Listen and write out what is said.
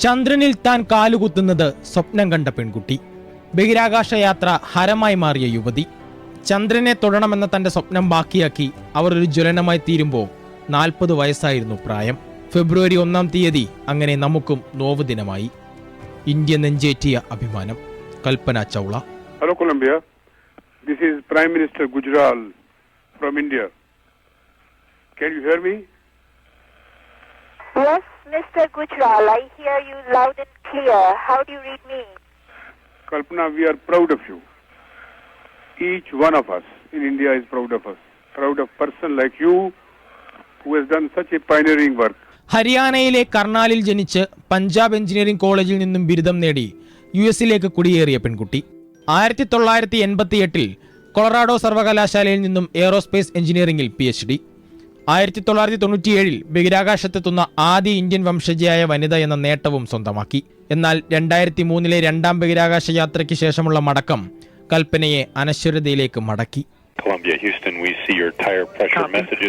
ചന്ദ്രനിൽ താൻ കാലുകുത്തുന്നത് സ്വപ്നം കണ്ട പെൺകുട്ടി. ബഹിരാകാശ യാത്ര ഹരമായി മാറിയ യുവതി. ചന്ദ്രനെ തൊടണമെന്ന തന്റെ സ്വപ്നം ബാക്കിയാക്കി അവർ ഒരു ജ്വലനമായി തീരുമ്പോൾ നാൽപ്പത് വയസ്സായിരുന്നു പ്രായം. ഫെബ്രുവരി ഒന്നാം തീയതി അങ്ങനെ നമുക്കും നോവ് ദിനമായി. ഇന്ത്യ നെഞ്ചേറ്റിയ അഭിമാനം. Kalpana Chawla. Hello Columbia this is prime minister Gujral from India Can you hear me? Yes, Mr. Gujral, I hear you loud and clear. How do you read me? Kalpana, we are proud of you. Each one of us in India is proud of us. Proud of person like you who has done such a pioneering work. ഹരിയാനയിലെ കർണാലിൽ ജനിച്ച് Punjab engineering കോളേജിൽ നിന്നും ബിരുദം നേടി U എസിലേക്ക് കുടിയേറിയ പെൺകുട്ടി ആയിരത്തി തൊള്ളായിരത്തി എൺപത്തി എട്ടിൽ കൊളറാഡോ സർവകലാശാലയിൽ നിന്നും എയറോസ്പേസ് എഞ്ചിനീയറിംഗിൽ പി എച്ച് ഡി ആയിരത്തി തൊള്ളായിരത്തി തൊണ്ണൂറ്റിയേഴിൽ ബഹിരാകാശത്തെത്തുന്ന ആദ്യ ഇന്ത്യൻ വംശജയായ വനിത എന്ന നേട്ടവും സ്വന്തമാക്കി. എന്നാൽ രണ്ടായിരത്തി മൂന്നിലെ രണ്ടാം ബഹിരാകാശ യാത്രയ്ക്ക് ശേഷമുള്ള മടക്കം കൽപ്പനയെ അനശ്വരതയിലേക്ക് മടക്കി. Columbia, Houston, we see your tire pressure messages.